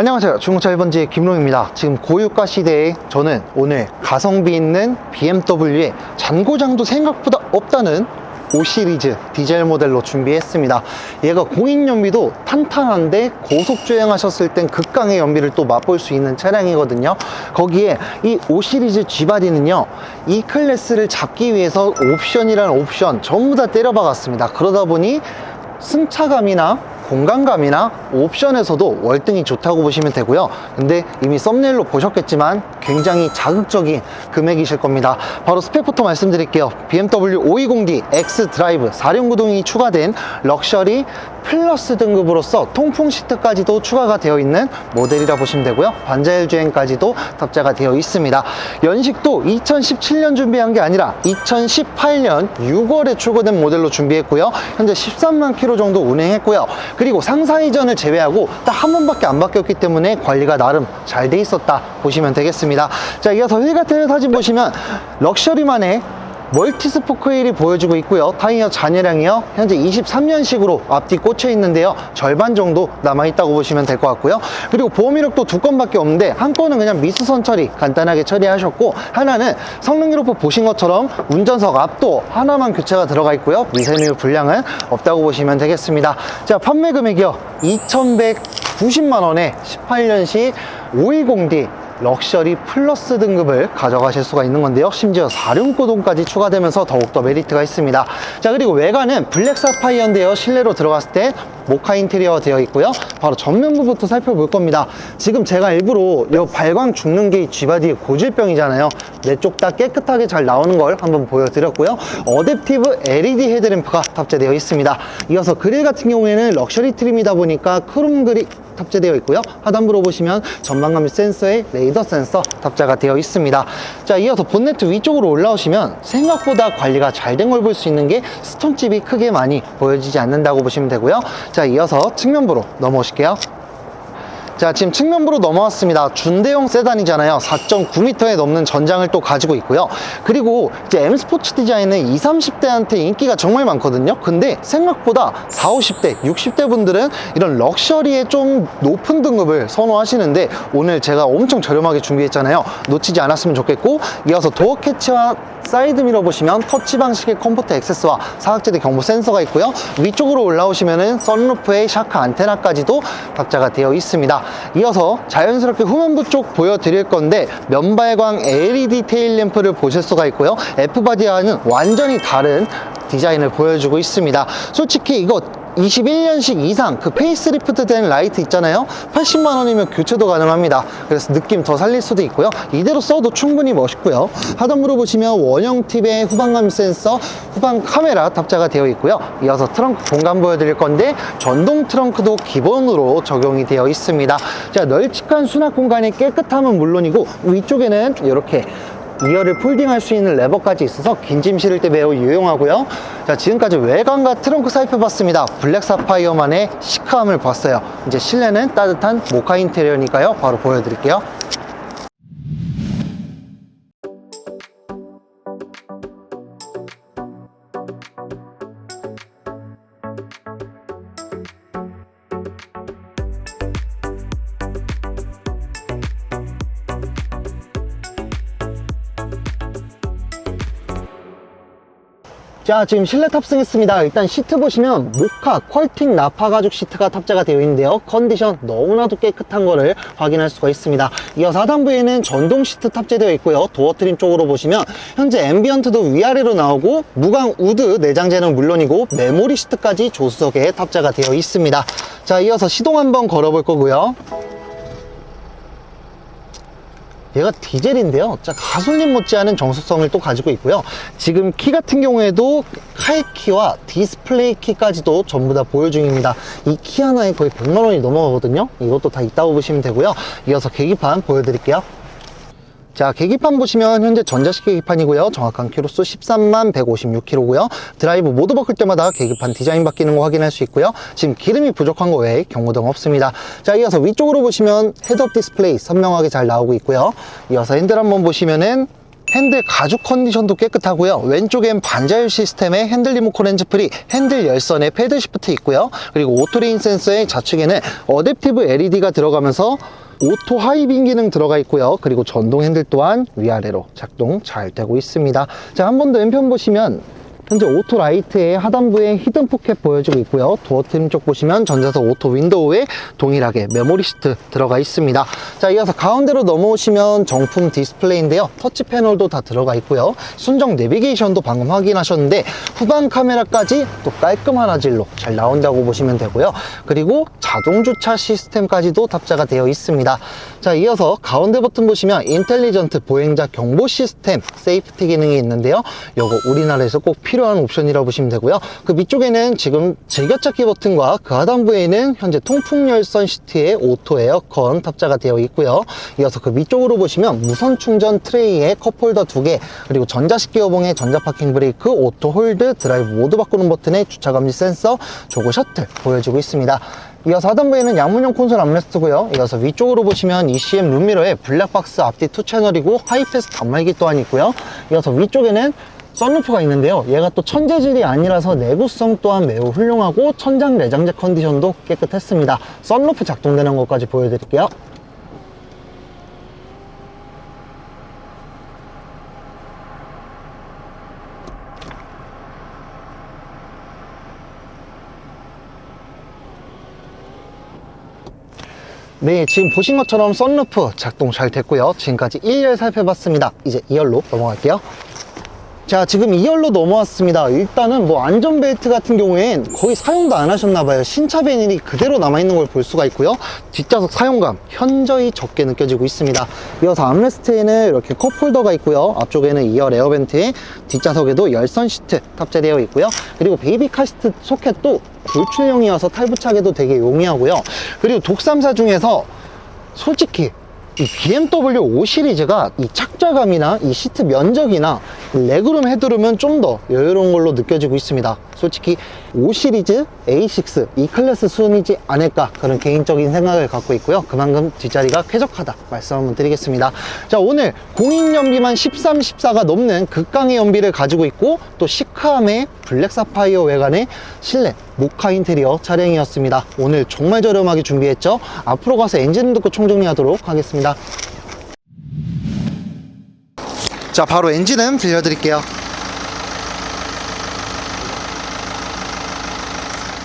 안녕하세요. 중고차 1번지 김롱입니다. 지금 고유가 시대에 저는 오늘 가성비 있는 BMW의 잔고장도 생각보다 없다는 5 시리즈 디젤 모델로 준비했습니다. 얘가 공인 연비도 탄탄한데 고속 주행하셨을 땐 극강의 연비를 또 맛볼 수 있는 차량이거든요. 거기에 이 5 시리즈 G바디는요, 이 클래스를 잡기 위해서 옵션이란 옵션 전부 다 때려 박았습니다. 그러다 보니 승차감이나 공간감이나 옵션에서도 월등히 좋다고 보시면 되고요. 근데 이미 썸네일로 보셨겠지만 굉장히 자극적인 금액이실 겁니다. 바로 스펙부터 말씀드릴게요. BMW 520d X 드라이브 4륜 구동이 추가된 럭셔리 플러스 등급으로서 통풍 시트까지도 추가가 되어 있는 모델이라 보시면 되고요. 반자율 주행까지도 탑재가 되어 있습니다. 연식도 2017년 준비한 게 아니라 2018년 6월에 출고된 모델로 준비했고요. 현재 13만 킬로 정도 운행했고요. 그리고 상사 이전을 제외하고 딱 한 번밖에 안 바뀌었기 때문에 관리가 나름 잘 돼 있었다 보시면 되겠습니다. 자, 이어서 휠 같은 사진 보시면 럭셔리만의 멀티 스포크 휠이 보여주고 있고요. 타이어 잔여량이요. 현재 23년식으로 앞뒤 꽂혀 있는데요. 절반 정도 남아있다고 보시면 될 것 같고요. 그리고 보험 이력도 두 건밖에 없는데 한 건은 그냥 미수선 처리 간단하게 처리하셨고 하나는 성능 기록부 보신 것처럼 운전석 앞도 하나만 교체가 들어가 있고요. 미세누 불량은 없다고 보시면 되겠습니다. 자, 판매 금액이요. 2,190만 원에 18년식 520D 럭셔리 플러스 등급을 가져가실 수가 있는 건데요. 심지어 4륜구동까지 추가되면서 더욱더 메리트가 있습니다. 자, 그리고 외관은 블랙 사파이어인데요. 실내로 들어갔을 때 모카 인테리어 되어 있고요. 바로 전면부부터 살펴볼 겁니다. 지금 제가 일부러 이 발광 죽는 게 G바디의 고질병이잖아요. 내 쪽 다 깨끗하게 잘 나오는 걸 한번 보여드렸고요. 어댑티브 LED 헤드램프가 탑재되어 있습니다. 이어서 그릴 같은 경우에는 럭셔리 트림이다 보니까 크롬 그릴 탑재되어 있고요. 하단부로 보시면 전방감 센서에 레이더 센서 탑재가 되어 있습니다. 자, 이어서 본네트 위쪽으로 올라오시면 생각보다 관리가 잘 된 걸 볼 수 있는 게 스톤칩이 크게 많이 보여지지 않는다고 보시면 되고요. 자, 이어서 측면부로 넘어오실게요. 자, 지금 측면부로 넘어왔습니다. 준대형 세단이잖아요. 4.9m에 넘는 전장을 또 가지고 있고요. 그리고 이제 M 스포츠 디자인은 20, 30대한테 인기가 정말 많거든요. 근데 생각보다 40, 50대, 60대 분들은 이런 럭셔리의 좀 높은 등급을 선호하시는데 오늘 제가 엄청 저렴하게 준비했잖아요. 놓치지 않았으면 좋겠고 이어서 도어 캐치와 사이드 미러 보시면 터치 방식의 컴포트 액세스와 사각지대 경보 센서가 있고요. 위쪽으로 올라오시면은 썬루프에 샤크 안테나까지도 탑재가 되어 있습니다. 이어서 자연스럽게 후면부 쪽 보여드릴 건데 면발광 LED 테일 램프를 보실 수가 있고요. F바디와는 완전히 다른 디자인을 보여주고 있습니다. 솔직히 이거 21년식 이상 그 페이스리프트 된 라이트 있잖아요. 80만 원이면 교체도 가능합니다. 그래서 느낌 더 살릴 수도 있고요. 이대로 써도 충분히 멋있고요. 하단부로 보시면 원형 팁의 후방감 센서 후방 카메라 탑재가 되어 있고요. 이어서 트렁크 공간 보여드릴 건데 전동 트렁크도 기본으로 적용이 되어 있습니다. 자 널찍한 수납 공간의 깨끗함은 물론이고 위쪽에는 이렇게 이어를 폴딩할 수 있는 레버까지 있어서 긴짐 실을 때 매우 유용하고요. 자, 지금까지 외관과 트렁크 살펴봤습니다. 블랙 사파이어만의 시크함을 봤어요. 이제 실내는 따뜻한 모카 인테리어니까요. 바로 보여드릴게요. 자 지금 실내 탑승했습니다. 일단 시트 보시면 모카 퀄팅 나파 가죽 시트가 탑재가 되어 있는데요. 컨디션 너무나도 깨끗한 거를 확인할 수가 있습니다. 이어서 하단부에는 전동 시트 탑재되어 있고요. 도어 트림 쪽으로 보시면 현재 앰비언트도 위아래로 나오고 무광 우드 내장재는 물론이고 메모리 시트까지 조수석에 탑재가 되어 있습니다. 자 이어서 시동 한번 걸어볼 거고요 얘가 디젤인데요. 자, 가솔린 못지않은 정숙성을 또 가지고 있고요. 지금 키 같은 경우에도 칼키와 디스플레이 키까지도 전부 다 보유 중입니다. 이 키 하나에 거의 100만 원이 넘어가거든요. 이것도 다 있다고 보시면 되고요. 이어서 계기판 보여드릴게요. 자, 계기판 보시면 현재 전자식 계기판이고요. 정확한 키로수 13만 156km고요. 드라이브 모드 바꿀 때마다 계기판 디자인 바뀌는 거 확인할 수 있고요. 지금 기름이 부족한 거 외에 경고등 없습니다. 자, 이어서 위쪽으로 보시면 헤드업 디스플레이 선명하게 잘 나오고 있고요. 이어서 핸들 한번 보시면은 핸들 가죽 컨디션도 깨끗하고요. 왼쪽엔 반자율 시스템의 핸들 리모컨 핸즈 프리, 핸들 열선에 패드 시프트 있고요. 그리고 오토레인 센서의 좌측에는 어댑티브 LED가 들어가면서 오토 하이빔 기능 들어가 있고요. 그리고 전동 핸들 또한 위아래로 작동 잘 되고 있습니다. 자, 한 번 더 왼편 보시면 현재 오토 라이트의 하단부에 히든 포켓 보여지고 있고요. 도어 트림 쪽 보시면 전자석 오토 윈도우에 동일하게 메모리 시트 들어가 있습니다. 자, 이어서 가운데로 넘어오시면 정품 디스플레이인데요. 터치 패널도 다 들어가 있고요. 순정 내비게이션도 방금 확인하셨는데 후방 카메라까지 또 깔끔한 화질로 잘 나온다고 보시면 되고요. 그리고 자동 주차 시스템까지도 탑재가 되어 있습니다. 자, 이어서 가운데 버튼 보시면 인텔리전트 보행자 경보 시스템 세이프티 기능이 있는데요. 요거 우리나라에서 꼭 필요 한 옵션이라고 보시면 되고요. 그 밑쪽에는 지금 즐겨찾기 버튼과 그 하단부에는 현재 통풍 열선 시트에 오토 에어컨 탑재가 되어 있고요. 이어서 그 밑쪽으로 보시면 무선 충전 트레이에 컵홀더 2개, 그리고 전자식 기어봉에 전자 파킹 브레이크, 오토 홀드, 드라이브 모드 바꾸는 버튼에 주차 감지 센서, 조고 셔틀 보여지고 있습니다. 이어서 하단부에는 양문형 콘솔 암레스트고요. 이어서 위쪽으로 보시면 ECM 룸미러에 블랙박스 앞뒤 투 채널이고 하이패스 단말기 또한 있고요. 이어서 위쪽에는 썬루프가 있는데요. 얘가 또 천재질이 아니라서 내구성 또한 매우 훌륭하고 천장 내장재 컨디션도 깨끗했습니다. 썬루프 작동되는 것까지 보여드릴게요. 네, 지금 보신 것처럼 썬루프 작동 잘 됐고요. 지금까지 1열 살펴봤습니다. 이제 2열로 넘어갈게요. 자, 지금 2열로 넘어왔습니다. 일단은 뭐 안전벨트 같은 경우엔 거의 사용도 안 하셨나봐요. 신차 베닐이 그대로 남아있는 걸 볼 수가 있고요. 뒷좌석 사용감 현저히 적게 느껴지고 있습니다. 이어서 암레스트에는 이렇게 컵홀더가 있고요. 앞쪽에는 2열 에어벤트에 뒷좌석에도 열선 시트 탑재되어 있고요. 그리고 베이비 카 시트 소켓도 불출형이어서 탈부착에도 되게 용이하고요. 그리고 독삼사 중에서 솔직히 이 BMW 5 시리즈가 이 착좌감이나 이 시트 면적이나 이 레그룸 헤드룸은 좀 더 여유로운 걸로 느껴지고 있습니다. 솔직히 5 시리즈 A6 이 클래스 순이지 않을까 그런 개인적인 생각을 갖고 있고요. 그만큼 뒷자리가 쾌적하다 말씀 한번 드리겠습니다. 자 오늘 공인 연비만 13, 14가 넘는 극강의 연비를 가지고 있고 또 시크함의 블랙 사파이어 외관의 실내 모카 인테리어 차량이었습니다. 오늘 정말 저렴하게 준비했죠. 앞으로 가서 엔진 듣고 총정리하도록 하겠습니다. 자, 바로 엔진음 들려드릴게요.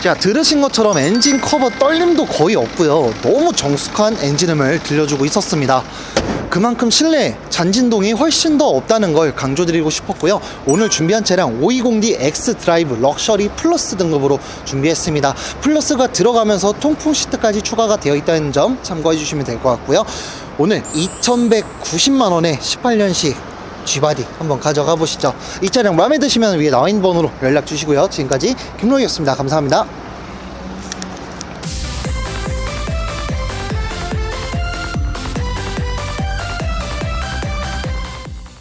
자, 들으신 것처럼 엔진 커버 떨림도 거의 없고요. 너무 정숙한 엔진음을 들려주고 있었습니다. 그만큼 실내 잔진동이 훨씬 더 없다는 걸 강조드리고 싶었고요. 오늘 준비한 차량 520D X 드라이브 럭셔리 플러스 등급으로 준비했습니다. 플러스가 들어가면서 통풍 시트까지 추가가 되어 있다는 점 참고해 주시면 될 것 같고요. 오늘 2190만 원에 18년식 G바디 한번 가져가 보시죠. 이 차량 마음에 드시면 위에 나와 있는 번호로 연락 주시고요. 지금까지 김로이였습니다. 감사합니다.